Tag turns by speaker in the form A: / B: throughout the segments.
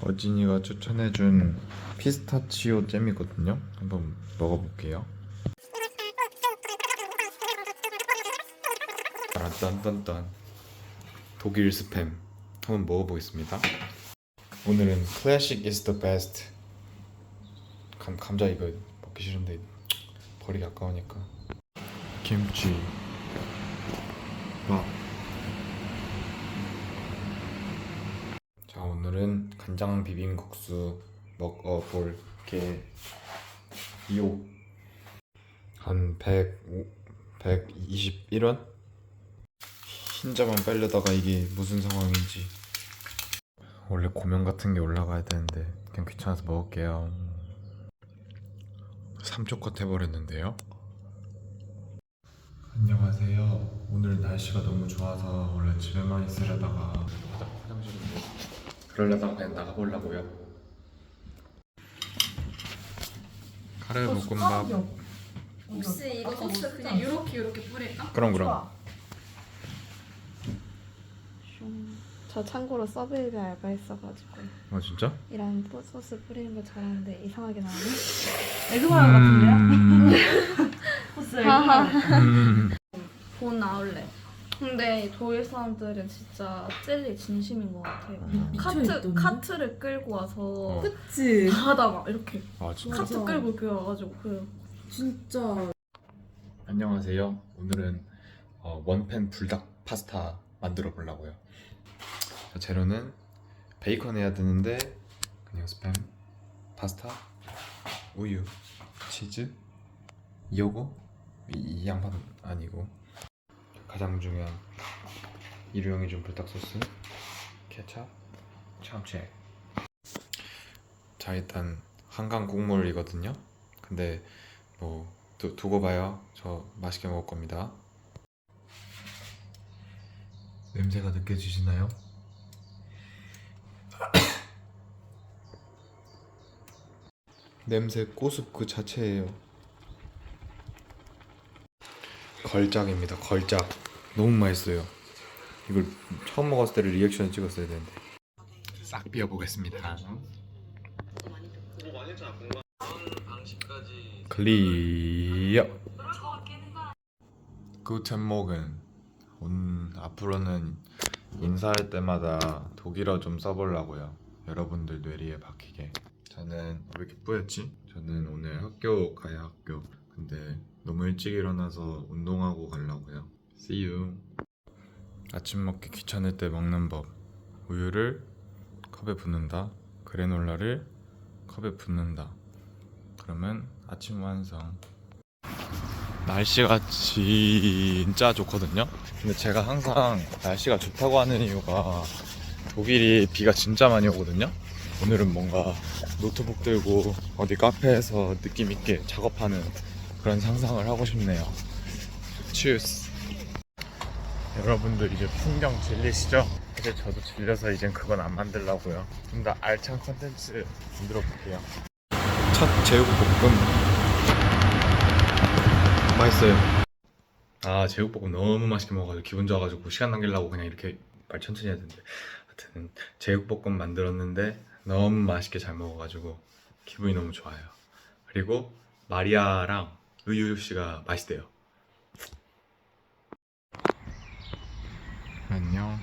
A: 어진이가 추천해준 피스타치오 잼이거든요. 한번 먹어볼게요. 딴딴딴 독일 스팸 한번 먹어보겠습니다. 오늘은 클래식 is the best. 감 감자 이거 먹기 싫은데 버리기 아까우니까. 김치. 밥. 자 오늘은 간장 비빔국수 먹어볼게 요. 한 100, 121원? 흰자만 빼려다가 이게 무슨 상황인지 원래 고명 같은 게 올라가야 되는데 그냥 귀찮아서 먹을게요. 삼초컷 해버렸는데요. 안녕하세요. 오늘 날씨가 너무 좋아서 원래 집에만 있으려다가 그러려다가 그냥 나가보려고요. 카레 볶음밥
B: 혹시 이거 소스 그냥 이렇게 이렇게 뿌릴까?
A: 그럼 그럼
C: 저 참고로 서브웨이 알바했어가지고
A: 아 진짜?
C: 이런 포- 소스 뿌리는 거 잘하는데 이상하게 나오네.
D: 에그마요 같은데요? 코스 에그마요.
A: 음.
B: 본 아울렛. 근데 독일 사람들은 진짜 젤리 진심인 것 같아요. 카트
D: 미쳐있던데?
B: 카트를 끌고 와서
A: 어.
D: 그치?
B: 바다 막 이렇게
A: 아 진짜?
B: 카트 끌고 이렇게 와가지고 그
D: 진짜
A: 안녕하세요. 오늘은 어, 원팬 불닭 파스타 만들어 보려고요. 자, 재료는 베이컨 해야 되는데 그냥 스팸, 파스타, 우유, 치즈, 요거 이, 이 양파는 아니고 가장 중요한 일회용이 좀 불닭 소스, 케찹, 참치. 자 일단 한강 국물이거든요. 근데 뭐 두, 두고 봐요. 저 맛있게 먹을 겁니다. 냄새가 느껴지시나요? 냄새 꼬습 그 자체예요. 걸작입니다. 걸작. 너무 맛있어요. 이걸 처음 먹었을 때를 리액션 찍었어야 되는데. 싹 비워 보겠습니다. 클리어. 구텐 모근. 온 앞으로는 인사할 때마다 독일어 좀 써보려고요. 여러분들 뇌리에 박히게. 저는 왜 이렇게 뿌였지? 저는 오늘 학교 가야 학교. 근데 너무 일찍 일어나서 운동하고 가려고요. See you. 아침 먹기 귀찮을 때 먹는 법. 우유를 컵에 붓는다. 그래놀라를 컵에 붓는다. 그러면 아침 완성. 날씨가 진짜 좋거든요. 근데 제가 항상 날씨가 좋다고 하는 이유가 독일이 비가 진짜 많이 오거든요. 오늘은 뭔가 노트북 들고 어디 카페에서 느낌 있게 작업하는 그런 상상을 하고 싶네요. 치우스. 여러분들 이제 풍경 질리시죠? 근데 저도 질려서 이젠 그건 안 만들려고요. 좀 더 알찬 컨텐츠 만들어 볼게요. 첫 제육볶음 맛있어요. 아 제육볶음 너무 맛있게 먹어가지고 기분 좋아가지고 시간 남기려고 그냥 이렇게 말 천천히 해야 되는데 하여튼 제육볶음 만들었는데 너무 맛있게 잘 먹어가지고 기분이 너무 좋아요. 그리고 마리아랑 의유 씨가 맛있대요. 안녕.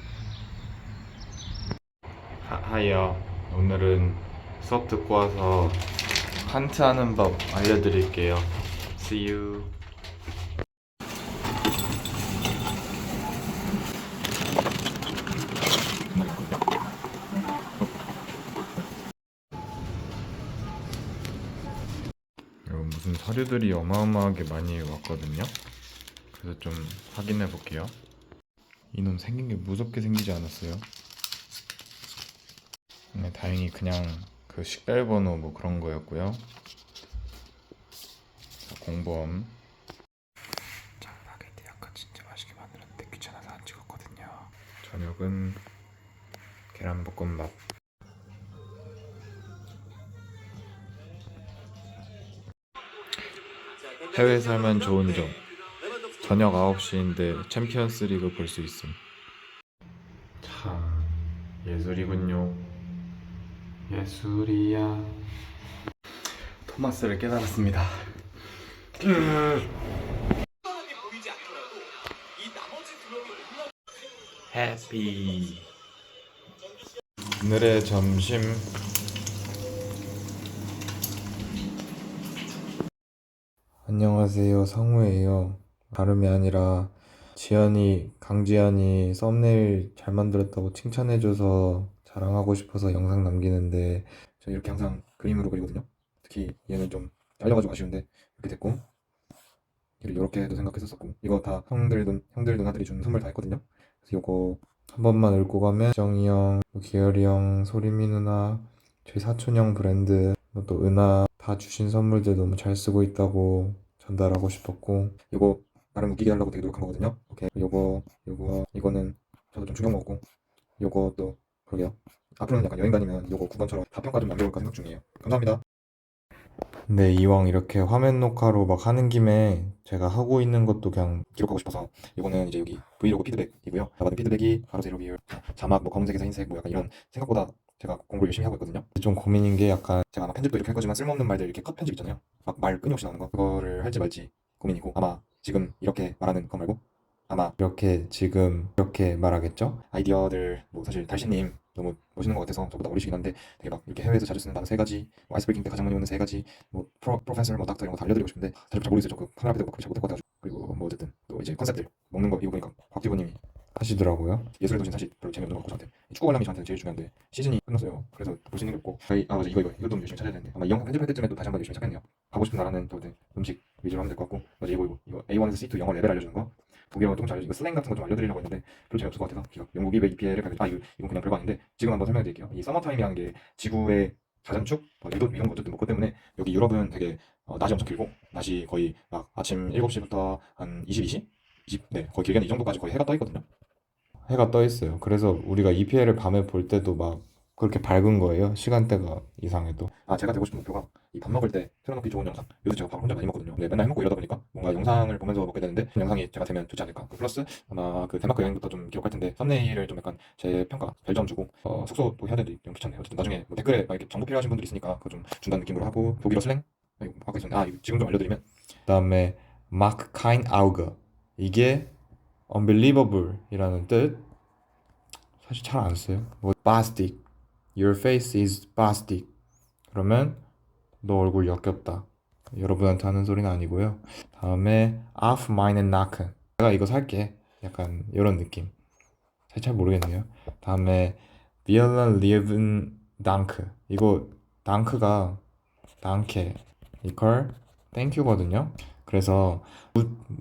A: 하, 하이요. 오늘은 수업 듣고 와서 한트 하는 법 알려드릴게요. See you. 서류들이 어마어마하게 많이 왔거든요. 그래서 좀 확인해 볼게요. 이놈 생긴 게 무섭게 생기지 않았어요? 네, 다행히 그냥 그 식별 번호 뭐 그런 거였고요. 자, 공범. 짜파게티 아까 진짜 맛있게 만들었는데 귀찮아서 안 찍었거든요. 저녁은 계란볶음밥. 해외 살면 좋은 점. 저녁 9시인데 챔피언스 리그 볼 수 있음. 참 예술이군요. 개술이야 토마스를 깨달았습니다 해피 오늘의 점심 안녕하세요. 성우예요. 다름이 아니라 지연이 강지연이 썸네일 잘 만들었다고 칭찬해줘서 자랑하고 싶어서 영상 남기는데 저 이렇게 항상 그림으로 그리거든요. 특히 얘는 좀 잘려가지고 아쉬운데 이렇게 됐고 얘를 이렇게도 생각했었었고 이거 다 형들 돈 형들 누나들이 준 선물 다 했거든요. 그래서 이거 한 번만 읽고 가면 정이 형, 뭐 기열이 형, 소리미 누나, 저희 사촌 형 브랜드, 뭐또 은하 다 주신 선물들 너무 잘 쓰고 있다고 전달하고 싶었고 이거 나름 웃기게 하려고 되게 노력한 거거든요. 오케이 요거 요거 이거는 저도 좀 충격 먹었고 요것도 그러게요. 앞으로는 약간 여행 다니면 요거 9번처럼 다 평가 좀 남겨볼까 생각 중이에요. 감사합니다. 네, 이왕 이렇게 화면 녹화로 막 하는 김에 제가 하고 있는 것도 그냥 기록하고 싶어서 이거는 이제 여기 브이로그 피드백이고요. 받은 피드백이 가로 세로 비율, 자막 뭐 검은색에서 흰색 뭐 약간 이런 생각보다 제가 공부를 열심히 하고 있거든요. 좀 고민인 게 약간 제가 아마 편집도 이렇게 할 거지만 쓸모없는 말들 이렇게 컷 편집 있잖아요. 막 말 끊임없이 나오는 거 그거를 할지 말지 고민이고 아마 지금 이렇게 말하는 거 말고 아마 이렇게 지금 이렇게 말하겠죠? 아이디어들 뭐 사실 달신님 너무 멋있는 것 같아서 저보다 어리시긴 한데 되게 막 이렇게 해외에서 자주 쓰는 단어 세 가지 뭐 아이스브레이킹 때 가장 많이 오는 세 가지 뭐 프로, 프로페서 뭐 닥터 이런 거 다 알려드리고 싶은데 사실 잘 모르겠어요 저그 카메라 앞에 대고 잘 못할 것 같아가지고 그리고 뭐 어쨌든 또 이제 컨셉들 먹는 거 이거 보니까 곽튜버님이 하시더라고요 예술의 도시 사실 별로 재미없는 것 같고 저한테 축구 관람이 저한테는 제일 중요한데 시즌이 끝났어요. 그래서 볼 수 있는 게 없고 저희 아 맞아. 이거 이거. 이것도 좀 열심히 찾아야 되는데 아마 이 영상 편집할 때쯤에도 다시 한 번 열심히 찾겠네요. 가고 싶은 나라는 또 이제 음식 위주로 하면 될 것 같고 맞아. 이거 이거 이거 A1에서 C2 영어 레벨 알려주는 거? 독일어 조금 잘 알려주고 슬랭 같은 거 좀 알려드리려고 했는데 별로 재미없을 것 같아서 기가 영국이 왜 EPL을 가게 아 이거 이건 그냥 별거 아닌데 지금 한번 설명해 드릴게요. 이 서머타임이라는 게 지구의 자전축 뭐 유도 이런 것들도 뭐그 때문에 여기 유럽은 되게 어, 낮이 엄청 길고 낮이 거의 막 아침 7시부터 한 22시 20, 네 거의 길게는 이 정도까지 거의 해가 떠 있거든요 해가 떠 있어요. 그래서 우리가 EPL을 밤에 볼 때도 막 그렇게 밝은 거예요 시간대가 이상해도. 아 제가 되고 싶은 목표가 이 밥 먹을 때 틀어놓기 좋은 영상. 요새 제가 밥을 혼자 많이 먹거든요. 근데 맨날 해먹고 이러다 보니까 뭔가 영상을 보면서 먹게 되는데 그 영상이 제가 되면 좋지 않을까. 그 플러스 아마 그 덴마크 여행부터 좀 기록할 텐데 썸네일을 좀 약간 제 평가 별점 주고 어, 숙소도 해야 되는데 좀 귀찮네요. 어쨌든 나중에 뭐 댓글에 막 이렇게 정보 필요하신 분들 있으니까 그거 좀 준다는 느낌으로 하고 독일어 슬랭? 아, 이거 아까 있었는데 아 이거 지금 좀 알려드리면. 그 다음에 마크 카인 아우거. 이게 unbelievable 이라는 뜻 사실 잘 안 써요 뭐 bastic your face is bastic 그러면 너 얼굴 역겹다 여러분한테 하는 소리는 아니고요 다음에 auf meinen Nacken 내가 이거 살게 약간 이런 느낌 사실 잘 모르겠네요 다음에 vielen lieben Dank 이거 danke가 danke 이퀄 땡큐거든요 그래서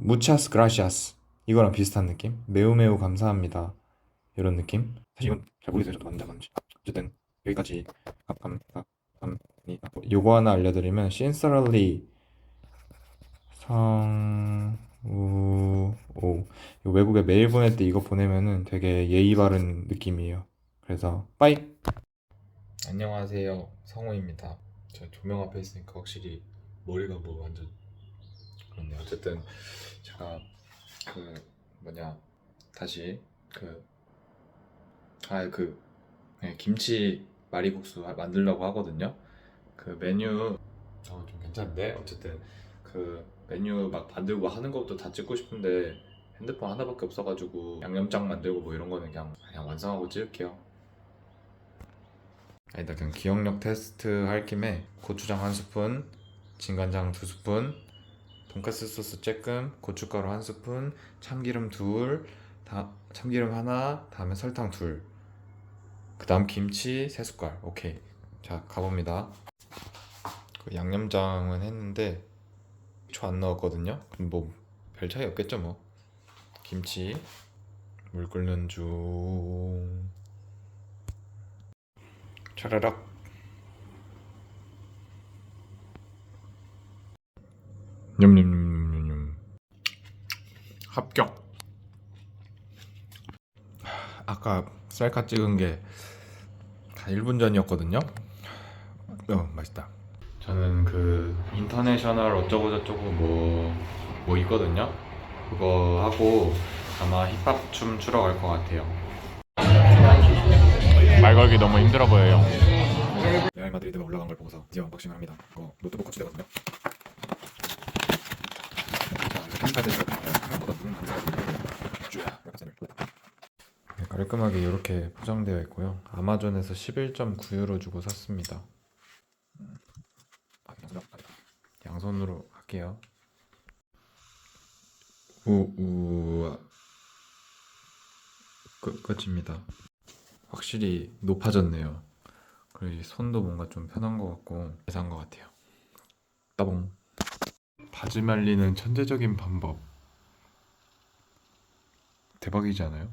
A: muchas gracias 이거랑 비슷한 느낌? 매우 매우 감사합니다. 이런 느낌? 사실 이건 잘 모르겠어요 저도 맞는지 안 맞는지. 어쨌든 여기까지. 감감 감이 요거 하나 알려드리면 sincerely 성우오. 외국에 메일 보낼 때 이거 보내면은 되게 예의 바른 느낌이에요. 그래서 빠이! 안녕하세요. 성우입니다. 저 조명 앞에 있으니까 확실히 머리가 뭐 완전 그렇네요. 어쨌든 제가 그 뭐냐 다시 그 아, 그 네, 김치 마리국수 하- 만들려고 하거든요. 그 메뉴 어, 좀 괜찮은데 어쨌든 그 메뉴 막 만들고 하는 것도 다 찍고 싶은데 핸드폰 하나밖에 없어가지고 양념장 만들고 뭐 이런 거는 그냥 그냥 완성하고 찍을게요. 아니다 그냥 기억력 테스트 할 김에 고추장 한 스푼, 진간장 두 스푼, 돈까스 소스 쬐끔, 고춧가루 한 스푼, 참기름 둘, 다 참기름 하나, 다음에 설탕 둘. 그 다음 김치 세 숟갈. 오케이. 자 가봅니다. 그 양념장은 했는데 초 안 넣었거든요. 뭐별 차이 없겠죠 뭐. 김치 물 끓는 중. 차라락 냠냠냠냠냠 합격 아까 셀카 찍은 게 다 1분 전이었거든요. 어, 맛있다. 저는 그 인터내셔널 어쩌고 저쩌고 뭐, 뭐 있거든요. 그거 하고 아마 힙합 춤 추러 갈 것 같아요. 말 걸기 너무 힘들어 보여요. 레알 마드리드가 올라간 걸 보고서 드디어 언박싱을 합니다. 이거 노트북 거치대거든요. 감사하고 쭉 약간 쌤을. 네, 깔끔하게 이렇게 포장되어 있고요. 아마존에서 11.9유로 주고 샀습니다. 음. 아, 양손으로, 할게요. 우우 끝 끝입니다. 확실히 높아졌네요. 그리고 이 손도 뭔가 좀 편한 것 같고 예사한 것 같아요. 따봉. 바지 말리는 천재적인 방법. 대박이지 않아요?